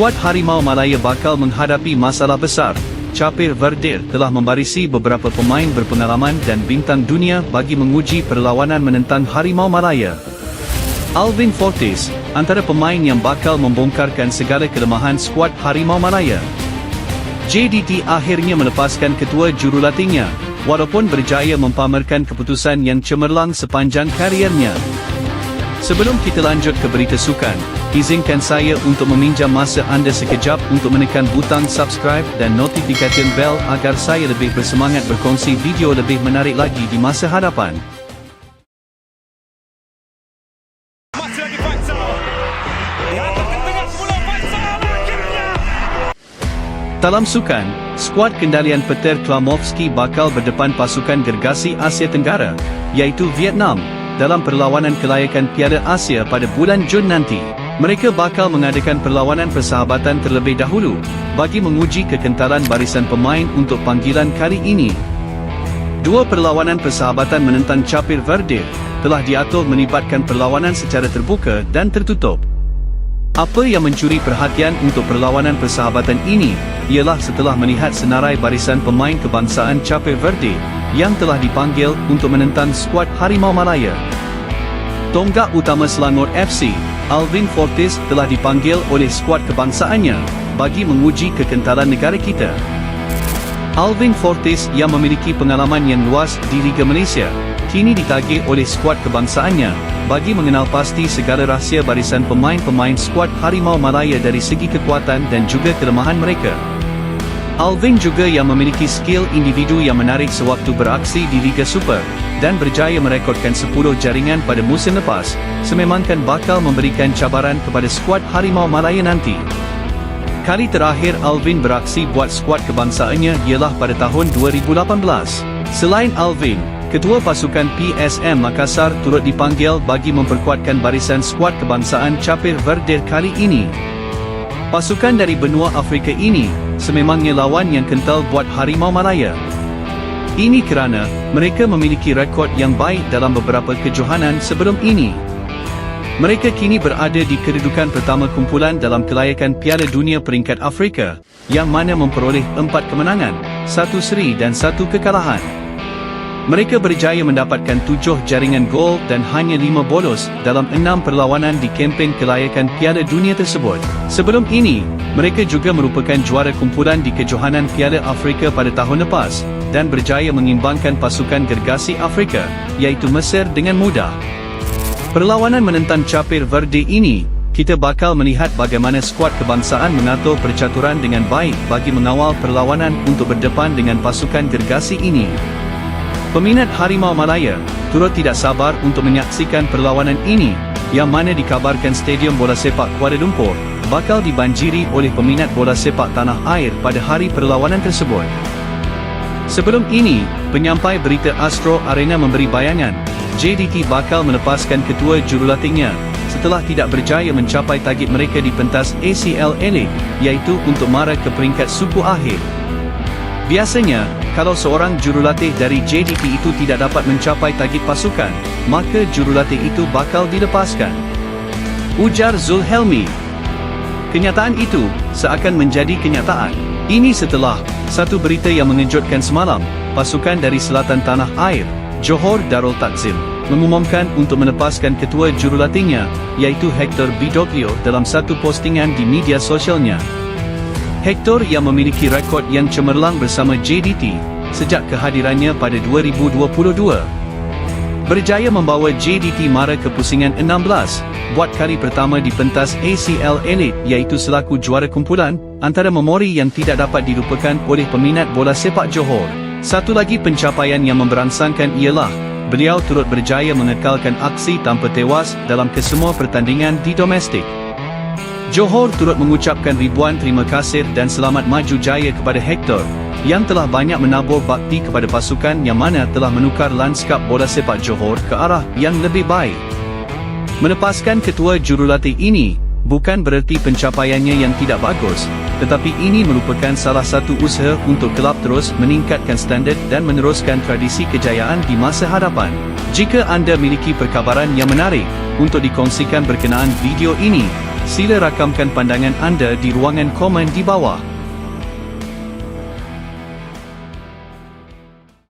Skuad Harimau Malaya bakal menghadapi masalah besar. Capir Verdir telah membarisi beberapa pemain berpengalaman dan bintang dunia bagi menguji perlawanan menentang Harimau Malaya. Alvin Fortis, antara pemain yang bakal membongkarkan segala kelemahan skuad Harimau Malaya. JDT akhirnya melepaskan ketua jurulatihnya, walaupun berjaya mempamerkan keputusan yang cemerlang sepanjang kariernya. Sebelum kita lanjut ke berita sukan, izinkan saya untuk meminjam masa anda sekejap untuk menekan butang subscribe dan notifikasi bell agar saya lebih bersemangat berkongsi video lebih menarik lagi di masa hadapan. Dalam sukan, skuad kendalian petir Klamovski bakal berdepan pasukan gergasi Asia Tenggara, iaitu Vietnam, dalam perlawanan kelayakan Piala Asia pada bulan Jun nanti. Mereka bakal mengadakan perlawanan persahabatan terlebih dahulu, bagi menguji kekentalan barisan pemain untuk panggilan kali ini. Dua perlawanan persahabatan menentang Capir Verde telah diatur melibatkan perlawanan secara terbuka dan tertutup. Apa yang mencuri perhatian untuk perlawanan persahabatan ini ialah setelah melihat senarai barisan pemain kebangsaan Capir Verde yang telah dipanggil untuk menentang skuad Harimau Malaya. Tonggak utama Selangor FC, Alvin Fortis telah dipanggil oleh skuad kebangsaannya bagi menguji kekentalan negara kita. Alvin Fortis yang memiliki pengalaman yang luas di Liga Malaysia, kini ditagih oleh skuad kebangsaannya bagi mengenal pasti segala rahsia barisan pemain-pemain skuad Harimau Malaya dari segi kekuatan dan juga kelemahan mereka. Alvin juga yang memiliki skill individu yang menarik sewaktu beraksi di Liga Super dan berjaya merekodkan 10 jaringan pada musim lepas, sememangkan bakal memberikan cabaran kepada skuad Harimau Malaya nanti. Kali terakhir Alvin beraksi buat skuad kebangsaannya ialah pada tahun 2018. Selain Alvin, Ketua Pasukan PSM Makassar turut dipanggil bagi memperkuatkan barisan skuad kebangsaan Capir Verdir kali ini. Pasukan dari benua Afrika ini sememangnya lawan yang kental buat Harimau Malaya. Ini kerana mereka memiliki rekod yang baik dalam beberapa kejohanan sebelum ini. Mereka kini berada di kedudukan pertama kumpulan dalam kelayakan Piala Dunia peringkat Afrika, yang mana memperoleh empat kemenangan, satu seri dan satu kekalahan. Mereka berjaya mendapatkan tujuh jaringan gol dan hanya lima bolos dalam enam perlawanan di kempen kelayakan Piala Dunia tersebut. Sebelum ini, mereka juga merupakan juara kumpulan di kejohanan Piala Afrika pada tahun lepas dan berjaya mengimbangkan pasukan gergasi Afrika, iaitu Mesir dengan mudah. Perlawanan menentang Capir Verde ini, kita bakal melihat bagaimana skuad kebangsaan mengatur percaturan dengan baik bagi mengawal perlawanan untuk berdepan dengan pasukan gergasi ini. Peminat Harimau Malaya turut tidak sabar untuk menyaksikan perlawanan ini yang mana dikabarkan Stadium Bola Sepak Kuala Lumpur bakal dibanjiri oleh peminat bola sepak tanah air pada hari perlawanan tersebut. Sebelum ini, penyampai berita Astro Arena memberi bayangan, JDT bakal melepaskan ketua jurulatihnya setelah tidak berjaya mencapai target mereka di pentas ACL Elite, iaitu untuk mara ke peringkat suku akhir. Biasanya, kalau seorang jurulatih dari JDT itu tidak dapat mencapai target pasukan, maka jurulatih itu bakal dilepaskan. Ujar Zulhelmi. Kenyataan itu seakan menjadi kenyataan. Ini setelah satu berita yang mengejutkan semalam, pasukan dari selatan tanah air, Johor Darul Takzim, mengumumkan untuk melepaskan ketua jurulatihnya, iaitu Hector Bidoglio dalam satu postingan di media sosialnya. Hector yang memiliki rekod yang cemerlang bersama JDT sejak kehadirannya pada 2022 berjaya membawa JDT mara ke pusingan 16 buat kali pertama di pentas ACL Elite iaitu selaku juara kumpulan antara memori yang tidak dapat dilupakan oleh peminat bola sepak Johor. Satu lagi pencapaian yang memberangsangkan ialah beliau turut berjaya mengekalkan aksi tanpa tewas dalam kesemua pertandingan di domestik. Johor turut mengucapkan ribuan terima kasih dan selamat maju jaya kepada Hector yang telah banyak menabur bakti kepada pasukan yang mana telah menukar lanskap bola sepak Johor ke arah yang lebih baik. Melepaskan ketua jurulatih ini bukan bererti pencapaiannya yang tidak bagus, tetapi ini merupakan salah satu usaha untuk kelab terus meningkatkan standard dan meneruskan tradisi kejayaan di masa hadapan. Jika anda miliki perkabaran yang menarik untuk dikongsikan berkenaan video ini, Sila rakamkan pandangan anda di ruangan komen di bawah.